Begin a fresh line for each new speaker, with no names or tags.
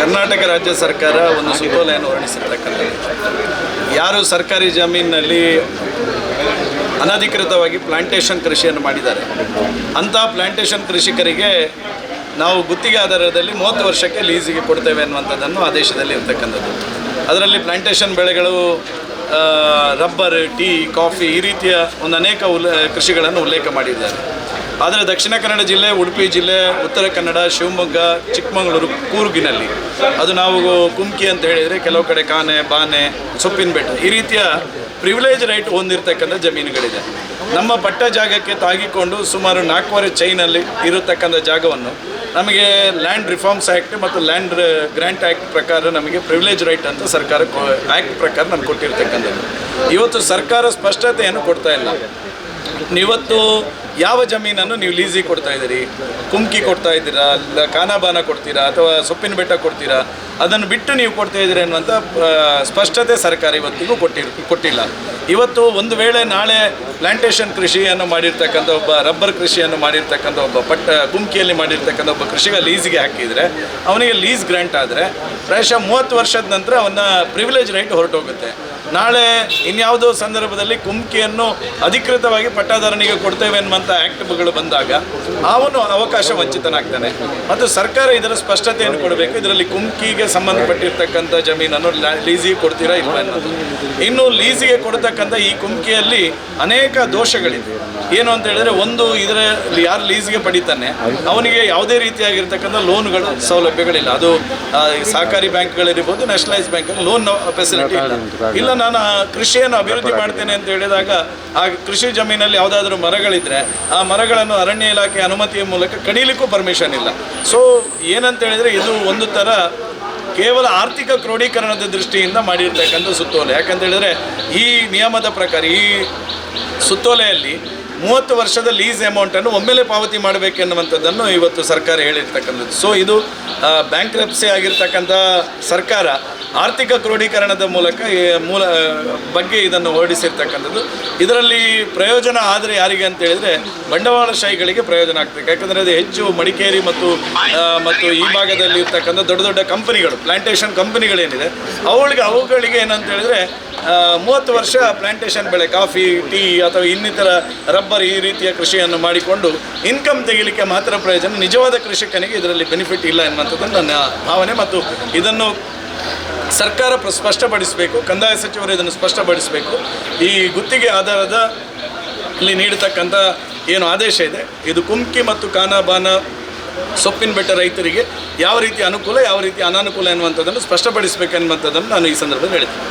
ಕರ್ನಾಟಕ ರಾಜ್ಯ ಸರ್ಕಾರ ಒಂದು ಸುತ್ತೋಲೆಯನ್ನು ಹೊರಡಿಸಿರ್ತಕ್ಕಂಥದ್ದು ಯಾರು ಸರ್ಕಾರಿ ಜಮೀನಿನಲ್ಲಿ ಅನಧಿಕೃತವಾಗಿ ಪ್ಲಾಂಟೇಷನ್ ಕೃಷಿಯನ್ನು ಮಾಡಿದ್ದಾರೆ, ಅಂಥ ಪ್ಲಾಂಟೇಷನ್ ಕೃಷಿಕರಿಗೆ ನಾವು ಗುತ್ತಿಗೆ ಆಧಾರದಲ್ಲಿ ಮೂವತ್ತು ವರ್ಷಕ್ಕೆ ಲೀಸಿಗೆ ಕೊಡ್ತೇವೆ ಅನ್ನುವಂಥದ್ದನ್ನು ಆದೇಶದಲ್ಲಿ ಇರ್ತಕ್ಕಂಥದ್ದು. ಅದರಲ್ಲಿ ಪ್ಲಾಂಟೇಷನ್ ಬೆಳೆಗಳು ರಬ್ಬರ್, ಟೀ, ಕಾಫಿ ಈ ರೀತಿಯ ಒಂದು ಅನೇಕ ಉಲ್ಲ ಕೃಷಿಗಳನ್ನು ಉಲ್ಲೇಖ ಮಾಡಿದ್ದಾರೆ. ಆದರೆ ದಕ್ಷಿಣ ಕನ್ನಡ ಜಿಲ್ಲೆ, ಉಡುಪಿ ಜಿಲ್ಲೆ, ಉತ್ತರ ಕನ್ನಡ, ಶಿವಮೊಗ್ಗ, ಚಿಕ್ಕಮಗಳೂರು, ಕೂರ್ಗಿನಲ್ಲಿ. ಅದು ನಾವು ಕುಮ್ಕಿ ಅಂತ ಹೇಳಿದರೆ ಕೆಲವು ಕಡೆ ಕಾನೆ, ಬಾನೆ, ಸೊಪ್ಪಿನ ಬೆಟ್ಟ. ಈ ರೀತಿಯ ಪ್ರಿವಿಲೇಜ್ ರೈಟ್ ಹೊಂದಿರತಕ್ಕಂಥ ಜಮೀನುಗಳಿದೆ. ನಮ್ಮ ಪಟ್ಟ ಜಾಗಕ್ಕೆ ತಾಗಿಕೊಂಡು ಸುಮಾರು ನಾಲ್ಕೂವರೆ ಚೈನಲ್ಲಿ ಇರತಕ್ಕಂಥ ಜಾಗವನ್ನು ನಮಗೆ ಲ್ಯಾಂಡ್ ರಿಫಾರ್ಮ್ಸ್ ಆ್ಯಕ್ಟ್ ಮತ್ತು ಲ್ಯಾಂಡ್ ಗ್ರ್ಯಾಂಟ್ ಆ್ಯಕ್ಟ್ ಪ್ರಕಾರ ನಮಗೆ ಪ್ರಿವಿಲೇಜ್ ರೈಟ್ ಅಂತ ಸರ್ಕಾರ ಆ್ಯಕ್ಟ್ ಪ್ರಕಾರ ನಮ್ಗೆ ಕೊಟ್ಟಿರ್ತಕ್ಕಂಥದ್ದು. ಇವತ್ತು ಸರ್ಕಾರ ಸ್ಪಷ್ಟತೆಯನ್ನು ಕೊಡ್ತಾ ಇಲ್ಲ. ನೀವತ್ತು ಯಾವ ಜಮೀನನ್ನು ನೀವು ಲೀಸಿಗೆ ಕೊಡ್ತಾ ಇದ್ದೀರಿ? ಕುಮ್ಕಿ ಕೊಡ್ತಾ ಇದ್ದೀರಾ? ಇಲ್ಲ ಕಾನಾಬಾನ ಕೊಡ್ತೀರಾ? ಅಥವಾ ಸೊಪ್ಪಿನ ಬೆಟ್ಟ ಕೊಡ್ತೀರಾ? ಅದನ್ನು ಬಿಟ್ಟು ನೀವು ಕೊಡ್ತಾ ಇದ್ದೀರಿ ಅನ್ನುವಂಥ ಸ್ಪಷ್ಟತೆ ಸರ್ಕಾರ ಇವತ್ತಿಗೂ ಕೊಟ್ಟಿರ್, ಕೊಟ್ಟಿಲ್ಲ. ಇವತ್ತು ಒಂದು ವೇಳೆ ನಾಳೆ ಪ್ಲ್ಯಾಂಟೇಷನ್ ಕೃಷಿಯನ್ನು ಮಾಡಿರ್ತಕ್ಕಂಥ ಒಬ್ಬ, ರಬ್ಬರ್ ಕೃಷಿಯನ್ನು ಮಾಡಿರ್ತಕ್ಕಂಥ ಒಬ್ಬ, ಪಟ್ಟ, ಕುಮ್ಕಿಯಲ್ಲಿ ಮಾಡಿರ್ತಕ್ಕಂಥ ಒಬ್ಬ ಕೃಷಿಗ ಲೀಸ್ಗೆ ಹಾಕಿದರೆ, ಅವನಿಗೆ ಲೀಸ್ ಗ್ರ್ಯಾಂಟ್ ಆದರೆ, ಪ್ರಾಯಶಃ ಮೂವತ್ತು ವರ್ಷದ ನಂತರ ಅವನ್ನ ಪ್ರಿವಿಲೇಜ್ ರೈಟ್ ಹೊರಟೋಗುತ್ತೆ. ನಾಳೆ ಇನ್ಯಾವುದೋ ಸಂದರ್ಭದಲ್ಲಿ ಕುಮ್ಕಿಯನ್ನು ಅಧಿಕೃತವಾಗಿ ಪಟ್ಟಾದಾರನಿಗೆ ಕೊಡ್ತೇವೆ ಅನ್ನುವಂಥ ಆ್ಯಕ್ಟ್ಗಳು ಬಂದಾಗ ಅವನು ಅವಕಾಶ ವಂಚಿತನಾಗ್ತಾನೆ. ಮತ್ತು ಸರ್ಕಾರ ಇದರ ಸ್ಪಷ್ಟತೆಯನ್ನು ಕೊಡಬೇಕು. ಇದರಲ್ಲಿ ಕುಮ್ಕಿಗೆ ಸಂಬಂಧಪಟ್ಟಿರ್ತಕ್ಕಂಥ ಜಮೀನನ್ನು ಲೀಸಿಗೆ ಕೊಡ್ತೀರಾ ಇಲ್ಲ ಅನ್ನೋದು ಇನ್ನು ಲೀಸಿಗೆ ಕೊಡ್ತಕ್ಕಂಥ ಈ ಕುಮ್ಕಿಯಲ್ಲಿ ಅನೇಕ ದೋಷಗಳಿವೆ ಏನು ಅಂತ ಹೇಳಿದ್ರೆ ಒಂದು ಇದರಲ್ಲಿ ಯಾರು ಲೀಸ್ಗೆ ಪಡಿತಾನೆ ಅವನಿಗೆ ಯಾವುದೇ ರೀತಿಯಾಗಿರ್ತಕ್ಕಂಥ ಲೋನ್ಗಳು ಸೌಲಭ್ಯಗಳಿಲ್ಲ. ಅದು ಸಹಕಾರಿ ಬ್ಯಾಂಕ್ಗಳಿರ್ಬೋದು ನ್ಯಾಷನಲೈಸ್ ಬ್ಯಾಂಕ್ ಲೋನ್ ಫೆಸಿಲಿಟಿ ಇಲ್ಲ. ಇಲ್ಲ ನಾನು ಕೃಷಿಯನ್ನು ಅಭಿವೃದ್ಧಿ ಮಾಡ್ತೇನೆ ಅಂತ ಹೇಳಿದಾಗ ಆ ಕೃಷಿ ಜಮೀನಲ್ಲಿ ಯಾವುದಾದ್ರೂ ಮರಗಳಿದ್ರೆ ಆ ಮರಗಳನ್ನು ಅರಣ್ಯ ಇಲಾಖೆ ಅನುಮತಿಯ ಮೂಲಕ ಕಡಿಲಿಕ್ಕೂ ಪರ್ಮಿಷನ್ ಇಲ್ಲ. ಸೊ ಏನಂತ ಹೇಳಿದ್ರೆ ಇದು ಒಂದು ಥರ ಕೇವಲ ಆರ್ಥಿಕ ಕ್ರೋಢೀಕರಣದ ದೃಷ್ಟಿಯಿಂದ ಮಾಡಿರ್ತಕ್ಕಂಥ ಸುತ್ತೋಲೆ. ಯಾಕಂತ ಹೇಳಿದ್ರೆ ಈ ನಿಯಮದ ಪ್ರಕಾರ ಈ ಸುತ್ತೋಲೆಯಲ್ಲಿ ಮೂವತ್ತು ವರ್ಷದ ಲೀಸ್ ಅಮೌಂಟನ್ನು ಒಮ್ಮೆಲೆ ಪಾವತಿ ಮಾಡಬೇಕೆನ್ನುವಂಥದ್ದನ್ನು ಇವತ್ತು ಸರ್ಕಾರ ಹೇಳಿರ್ತಕ್ಕಂಥದ್ದು. ಸೊ ಇದು ಬ್ಯಾಂಕ್ ರೆಪ್ಸಿ ಆಗಿರ್ತಕ್ಕಂಥ ಸರ್ಕಾರ ಆರ್ಥಿಕ ಕ್ರೋಢೀಕರಣದ ಮೂಲಕ ಮೂಲ ಬಗ್ಗೆ ಇದನ್ನು ಹೊರಡಿಸಿರ್ತಕ್ಕಂಥದ್ದು. ಇದರಲ್ಲಿ ಪ್ರಯೋಜನ ಆದರೆ ಯಾರಿಗೆ ಅಂತ ಹೇಳಿದರೆ ಬಂಡವಾಳಶಾಹಿಗಳಿಗೆ ಪ್ರಯೋಜನ ಆಗ್ತದೆ. ಯಾಕಂದರೆ ಅದು ಹೆಚ್ಚು ಮಡಿಕೇರಿ ಮತ್ತು ಮತ್ತು ಈ ಭಾಗದಲ್ಲಿ ಇರ್ತಕ್ಕಂಥ ದೊಡ್ಡ ದೊಡ್ಡ ಕಂಪನಿಗಳು ಪ್ಲಾಂಟೇಷನ್ ಕಂಪನಿಗಳೇನಿದೆ ಅವುಗಳಿಗೆ ಅವುಗಳಿಗೆ ಏನಂತ ಹೇಳಿದರೆ ಮೂವತ್ತು ವರ್ಷ ಪ್ಲಾಂಟೇಷನ್ ಬೆಳೆ, ಕಾಫಿ, ಟೀ ಅಥವಾ ಇನ್ನಿತರ ರಬ್ಬರ್ ಈ ರೀತಿಯ ಕೃಷಿಯನ್ನು ಮಾಡಿಕೊಂಡು ಇನ್ಕಮ್ ತೆಗಿಲಿಕ್ಕೆ ಮಾತ್ರ ಪ್ರಯೋಜನ, ನಿಜವಾದ ಕೃಷಿಕನಿಗೆ ಇದರಲ್ಲಿ ಬೆನಿಫಿಟ್ ಇಲ್ಲ ಎನ್ನುವಂಥದ್ದು ನನ್ನ ಭಾವನೆ ಮತ್ತು ಇದನ್ನು ಸರ್ಕಾರ ಸ್ಪಷ್ಟಪಡಿಸಬೇಕು, ಕಂದಾಯ ಸಚಿವರು ಇದನ್ನು ಸ್ಪಷ್ಟಪಡಿಸಬೇಕು. ಈ ಗುತ್ತಿಗೆ ಆಧಾರದ ಇಲ್ಲಿ ನೀಡತಕ್ಕಂಥ ಏನು ಆದೇಶ ಇದೆ, ಇದು ಕುಮ್ಕಿ ಮತ್ತು ಕಾನಾಬಾನ ಸೊಪ್ಪಿನ ಬೆಟ್ಟ ರೈತರಿಗೆ ಯಾವ ರೀತಿ ಅನುಕೂಲ, ಯಾವ ರೀತಿ ಅನಾನುಕೂಲ ಎನ್ನುವಂಥದ್ದನ್ನು ಸ್ಪಷ್ಟಪಡಿಸಬೇಕೆನ್ನುವಂಥದ್ದನ್ನು ನಾನು ಈ ಸಂದರ್ಭದಲ್ಲಿ ಹೇಳ್ತೀನಿ.